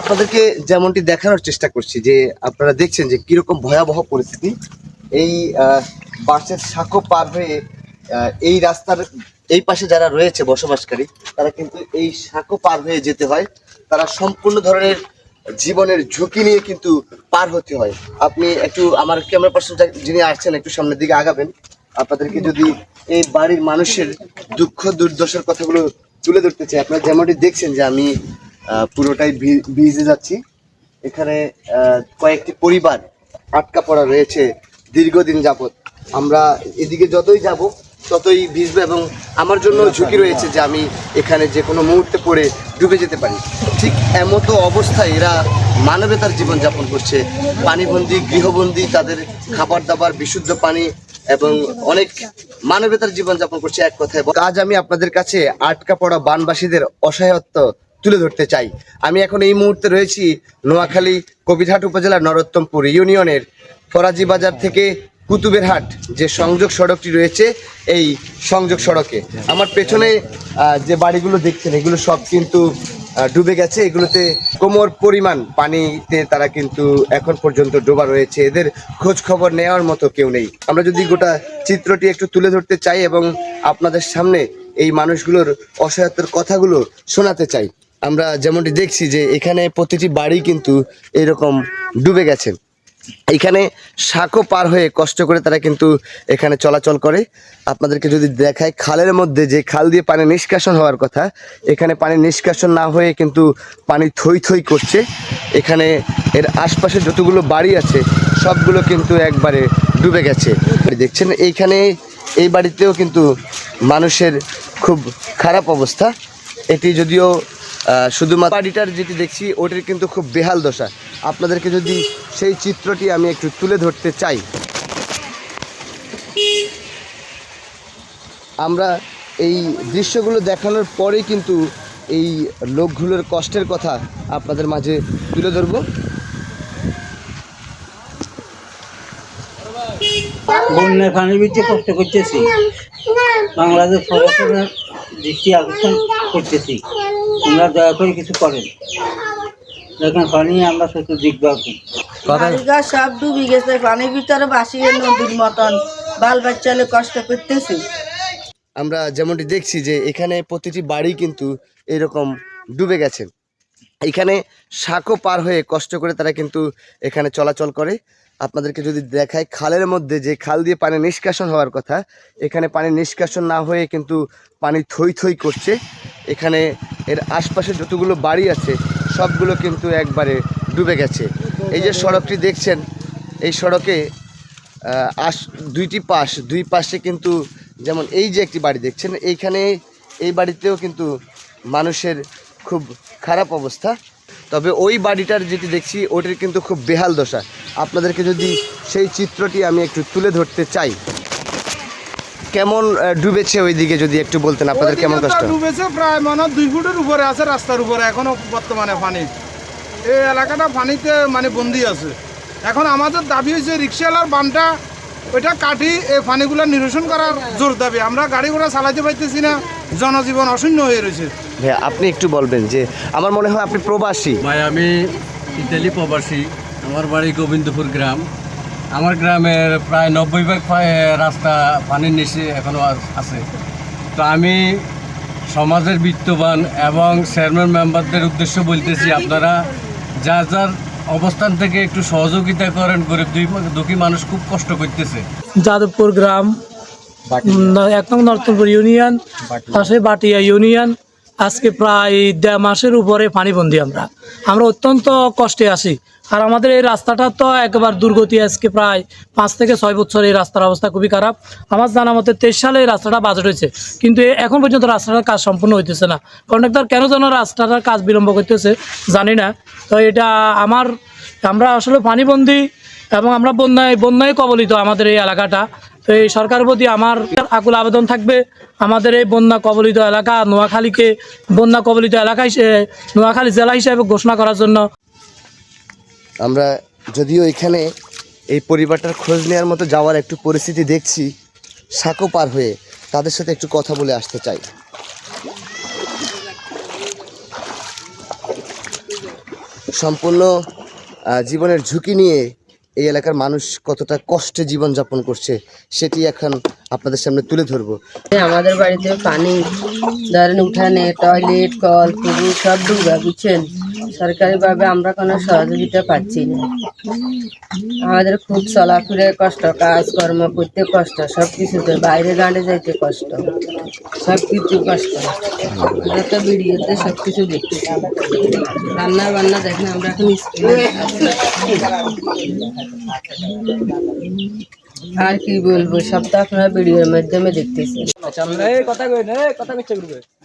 আপনাদেরকে যেমনটি দেখানোর চেষ্টা করছি যে আপনারা দেখছেন যে কীরকম ভয়াবহ পরিস্থিতি, এই বাসের সাঁকো পার হয়ে এই রাস্তার, এই পাশে যারা রয়েছে বসবাসকারী, তারা কিন্তু এই সাঁকো পার হয়ে যেতে হয়। তারা সম্পূর্ণ ধরনের জীবনের ঝুঁকি নিয়ে কিন্তু পার হতে হয়। আপনি একটু আমার ক্যামেরা পার্সন যিনি আসছেন, একটু সামনের দিকে আগাবেন। আপনাদেরকে যদি এই বাড়ির মানুষের দুঃখ, দুর্দশার কথাগুলো তুলে ধরতে চাই, আপনারা যেমনটি দেখছেন যে আমি পুরোটাই ভিজে যাচ্ছি। এখানে কয়েকটি পরিবার আটকা পড়া রয়েছে দীর্ঘদিন যাবৎ। আমরা এদিকে যতই যাব, ততই ভিজবে এবং আমার জন্য ঝুঁকি রয়েছে যে আমি এখানে যে কোনো মুহূর্তে পড়ে ডুবে যেতে পারি। ঠিক এমতো অবস্থায় এরা মানবতার জীবন যাপন করছে। পানিবন্দি, গৃহবন্দী, তাদের খাবার দাবার বিশুদ্ধ পানি এবং অনেক মানবতার জীবন যাপন করছে এক কথায়। আজ আমি আপনাদের কাছে আটকা পড়া বানবাসীদের অসহায়ত্ব তুলে ধরতে চাই। আমি এখন এই মুহূর্তে রয়েছি নোয়াখালী কবিরহাট উপজেলার নরোত্তমপুর ইউনিয়নের ফরাজি বাজার থেকে কুতুবের হাট যে সংযোগ সড়কটি রয়েছে, এই সংযোগ সড়কে। আমার পেছনে যে বাড়িগুলো দেখছেন, এগুলো সব কিন্তু ডুবে গেছে। এগুলোতে কোমর পরিমাণ, পানিতে তারা কিন্তু এখন পর্যন্ত ডোবা রয়েছে। এদের খোঁজ খবর নেওয়ার মতো কেউ নেই। আমরা যদি গোটা চিত্রটি একটু তুলে ধরতে চাই এবং আপনাদের সামনে এই মানুষগুলোর অসহায়তার কথাগুলো শোনাতে চাই। আমরা যেমনটি দেখছি যে এখানে প্রতিটি বাড়ি কিন্তু এরকম ডুবে গেছে। এখানে সাঁকো পার হয়ে কষ্ট করে তারা কিন্তু এখানে চলাচল করে। আপনাদেরকে যদি দেখায় খালের মধ্যে যে খাল দিয়ে পানি নিষ্কাশন হওয়ার কথা, এখানে পানি নিষ্কাশন না হয়ে কিন্তু পানি থই থই করছে। এখানে এর আশপাশে যতগুলো বাড়ি আছে, সবগুলো কিন্তু একবারে ডুবে গেছে। দেখছেন, এইখানে এই বাড়িতেও কিন্তু মানুষের খুব খারাপ অবস্থা। এটি যদিও শুধুমাত্র বাড়িটার যেটি দেখছি, ওটির কিন্তু খুব বেহাল দশা। আপনাদেরকে যদি সেই চিত্রটি আমি একটু তুলে ধরতে চাই। আমরা এই দৃশ্যগুলো দেখানোর পরেই কিন্তু এই লোকগুলোর কষ্টের কথা আপনাদের মাঝে তুলে ধরবো। বন্যার পানির ভিতরে কষ্ট করতেছি। বাংলাদেশ সরকারের দৃষ্টি আকর্ষণ করতেছি। আমরা দয়া করে কিছু করেন। দেখেন পানি আমরা শুধু বাড়িঘর সব ডুবি গেছে পানির ভিতরে ভাসিয়ে নদীর মতন। বাল বাচ্চালে কষ্ট করতেছি। আমরা যেমনটি দেখছি যে এখানে প্রতিটি বাড়ি কিন্তু এরকম ডুবে গেছে। এখানে সাঁকো পার হয়ে কষ্ট করে তারা কিন্তু এখানে চলাচল করে। আপনাদেরকে যদি দেখায় খালের মধ্যে যে খাল দিয়ে পানি নিষ্কাশন হওয়ার কথা, এখানে পানি নিষ্কাশন না হয়ে কিন্তু পানি থই থই করছে। এখানে এর আশপাশে যতগুলো বাড়ি আছে, সবগুলো কিন্তু একবারে ডুবে গেছে। এই যে সড়কটি দেখছেন, এই সড়কে আশ, দুইটি পাশ, দুই পাশে কিন্তু যেমন এই যে একটি বাড়ি দেখছেন, এইখানে এই বাড়িতেও কিন্তু মানুষের খুব খারাপ অবস্থা। তবে ওই বাড়িটার যেটি দেখছি, ওটির কিন্তু খুব বেহাল দশা। আপনাদেরকে যদি সেই চিত্রটি আমি একটু তুলে ধরতে চাই কেমন ডুবেছে ওইদিকে যদি একটু বলতেন আপনাদের কেমন কষ্ট? ডুবেছে প্রায় মানে দুই ফুটের উপরে আছে রাস্তার উপরে এখনও বর্তমানে পানি। এই এলাকাটা পানিতে মানে বন্দি আছে। এখন আমাদের দাবি হয়েছে রিক্সাওয়ালার বানটা ওইটা কাটি এই পানিগুলো নিরসন করার জোর দাবি। আমরা গাড়ি ঘোড়া চালাতে পারতেছি না জনজীবন অশূন্য হয়ে রয়েছে। ভাইয়া আপনি একটু বলবেন যে আমার মনে হয় আপনি প্রবাসী। ভাই আমি ইতালি প্রবাসী। আমার বাড়ি গোবিন্দপুর গ্রাম। আমার গ্রামের প্রায় নব্বই ভাগ রাস্তা পানির নিচে এখনও আছে। তো আমি সমাজের বিত্তবান এবং চেয়ারম্যান মেম্বারদের উদ্দেশ্য বলতেছি আপনারা যা যার অবস্থান থেকে একটু সহযোগিতা করেন গরিব দুই- দুঃখী মানুষ খুব কষ্ট করতেছে। যাদবপুর গ্রাম ন- এক নং নর্তনপুর ইউনিয়ন পাশে বাটিয়া ইউনিয়ন। আজকে প্রায় দেড় মাসের উপরে পানিবন্দি আমরা। আমরা অত্যন্ত কষ্টে আছি। আর আমাদের এই রাস্তাটা তো একবার দুর্গতি আজকে প্রায় পাঁচ থেকে ছয় বছর এই রাস্তার অবস্থা খুবই খারাপ। আমার জানা মতে তেইশ সালে এই রাস্তাটা বাজেট হয়েছে। কিন্তু এখন পর্যন্ত রাস্তাটার কাজ সম্পূর্ণ হইতেছে না। কন্ট্রাক্টর কেন যেন রাস্তাটার কাজ বিলম্ব করতেছে জানি না। তো এটা আমার আমরা আসলে পানিবন্দি এবং আমরা বন্যায় বন্যায় কবলিত আমাদের এই এলাকাটা। তো এই সরকারের প্রতি আমার আকুল আবেদন থাকবে। আমাদের এই বন্যা কবলিত এলাকা নোয়াখালীকে বন্যা কবলিত এলাকা নোয়াখালী জেলা হিসেবে ঘোষণা করার জন্য আমরা যদিও এখানে এই পরিবারটার খোঁজ নেওয়ার মতো যাওয়ার একটু পরিস্থিতি দেখছি, সাঁকো পার হয়ে তাদের সাথে একটু কথা বলে আসতে চাই। সম্পূর্ণ জীবনের ঝুঁকি নিয়ে এই এলাকার মানুষ কতটা কষ্টে জীবনযাপন করছে, সেটি এখন আপনাদের সামনে তুলে ধরবো। আমাদের বাড়িতে পানি, ধরেন উঠানে, টয়লেট, কল পুকুর সব ডুবা বুঝছেন? সরকারিভাবে আমরা কোনো সহযোগিতা পাচ্ছি না। আমাদের খুব চলাফেরে কষ্ট, কাজকর্ম করতে কষ্ট, সব কিছুতে বাইরে গাঁড়ে যাইতে কষ্ট, সব কিছু কষ্ট। আমরা তো ভিডিওতে সব কিছু দেখতেছি রান্না বান্না দেখেন আমরা এখন স্কুলে আর কি বলব সব তো আপনারা ভিডিওর মাধ্যমে দেখতেছেন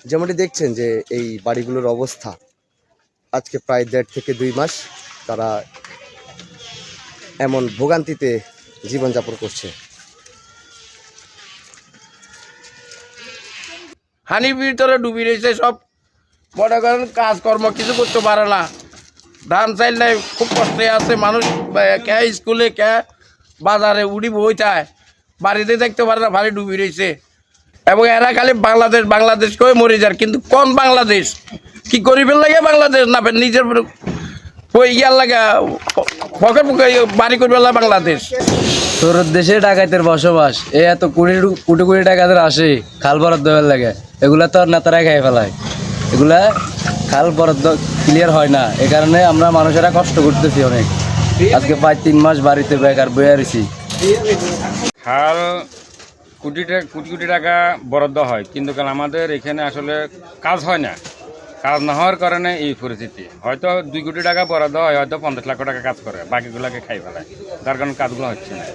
যেমনটি দেখছেন যে এই বাড়িগুলোর অবস্থা আজকে প্রায় দেড় থেকে দুই মাস তারা এমন ভোগান্তিতে জীবনযাপন করছে। হানির ভিতরে ডুবি রয়েছে সব। মনে করেন কাজকর্ম কিছু করতে পারে না। ধান চাইল খুব কষ্টে আছে, মানুষ কে স্কুলে কে বাজারে উড়ি বই বাড়িতে দেখতে পারে না, ভারী ডুবি রয়েছে এবং এরা খালি বাংলাদেশ বাংলাদেশ করে মরে যার, কিন্তু কোন বাংলাদেশ? কি করিবেন লাগে বাংলাদেশ না নিজের ইয়ার লাগে পকেট পকে বাড়ি করবে বাংলাদেশ? তোর দেশে ডাকাতের বসবাস, এ এত কোটি কোটি কোটি টাকাদের আসে, খাল বরাদ্দ লাগে। এগুলা তো আর নেতারা খাই ফেলায়। এগুলা খাল বরাদ্দ ক্লিয়ার হয় না। এ কারণে আমরা মানুষেরা কষ্ট করতেছি অনেক। আজকে প্রায় তিন মাস বাড়িতে বেকার বয়ে রয়েছি খাল কোটি কোটি কোটি টাকা বরাদ্দ হয়, কিন্তু আমাদের এখানে আসলে কাজ হয় না। কাজ না হওয়ার কারণে এই পরিস্থিতি। হয়তো দুই কোটি টাকা বরাদ্দ হয়, হয়তো পঞ্চাশ লাখ টাকা কাজ করে, বাকিগুলোকে খাই ফেলায়। তার কারণে কাজগুলো হচ্ছে না